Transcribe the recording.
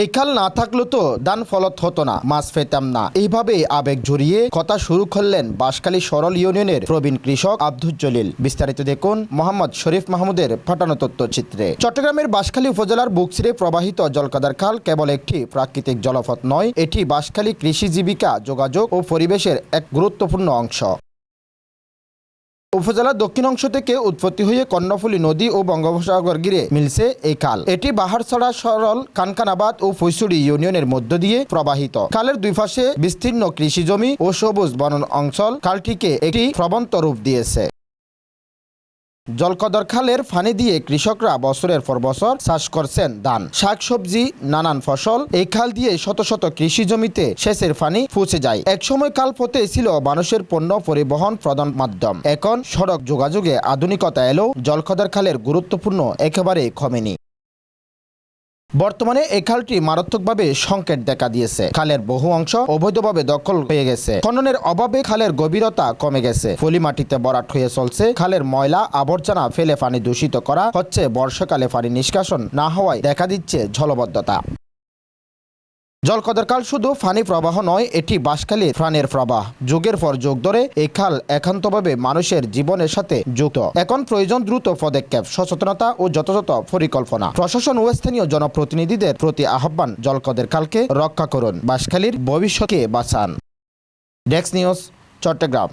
এই খাল না থাকলেও তো দান ফলত হতো না, মাছ পেতাম না। এইভাবে আবেগ জড়িয়ে কথা শুরু করলেন বাঁশখালী সরল ইউনিয়নের প্রবীণ কৃষক আব্দুল জলিল। বিস্তারিত দেখুন মোহাম্মদ শরীফ মাহমুদের পাঠানো তথ্যচিত্রে। চট্টগ্রামের বাঁশখালী উপজেলার বুকসিরে প্রবাহিত জলকাদার খাল কেবল একটি প্রাকৃতিক জলপথ নয়, এটি বাঁশখালী কৃষি জীবিকা, যোগাযোগ ও পরিবেশের এক গুরুত্বপূর্ণ অংশ। উপজেলার দক্ষিণ অংশ থেকে উৎপত্তি হয়ে কর্ণফুলী নদী ও বঙ্গোপসাগর গিরে মিলছে এই খাল। এটি বাহারছড়া, সরল, কানকানাবাদ ও ফৈসুড়ি ইউনিয়নের মধ্য দিয়ে প্রবাহিত। খালের দুই পাশে বিস্তীর্ণ কৃষি জমি ও সবুজ বনন অঞ্চল খালটিকে একটি প্রবন্ত রূপ দিয়েছে। জলকদর খালের ফানি দিয়ে কৃষকরা বছরের পর বছর চাষ করছেন ধান। শাকসবজি নানান ফসল, এই খাল দিয়ে শত শত কৃষি জমিতে সেচের ফানি পৌঁছে যায়। একসময় কাল পথে ছিল মানুষের পণ্য পরিবহন প্রধান মাধ্যম। এখন সড়ক যোগাযোগে আধুনিকতা এলেও জলকদর খালের গুরুত্বপূর্ণ একেবারে কমেনি। বর্তমানে এই খালটি মারাত্মকভাবে সংকেত দেখা দিয়েছে। খালের বহু অংশ অবৈধভাবে দখল হয়ে গেছে। খননের অভাবে খালের গভীরতা কমে গেছে। ফলি মাটিতে বরাট হয়ে চলছে। খালের ময়লা, আবর্জনা ফেলে পানি দূষিত করা হচ্ছে। বর্ষাকালে পানি নিষ্কাশন না হওয়ায় দেখা দিচ্ছে জলবদ্ধতা জলকদর কাল শুধু ফানি প্রবাহ নয়, এটি বাঁশখালীর প্রাণের প্রবাহ। যুগের পর যুগ ধরে এই খাল একান্তভাবে মানুষের জীবনের সাথে যুক্ত। এখন প্রয়োজন দ্রুত পদক্ষেপ, সচেতনতা ও যথাযথ পরিকল্পনা। প্রশাসন ও স্থানীয় জনপ্রতিনিধিদের প্রতি আহ্বান, জলকদের কালকে রক্ষা করুন বাঁশখালীর ভবিষ্যৎকে বাঁচান। ডেক্স নিউজ, চট্টগ্রাম।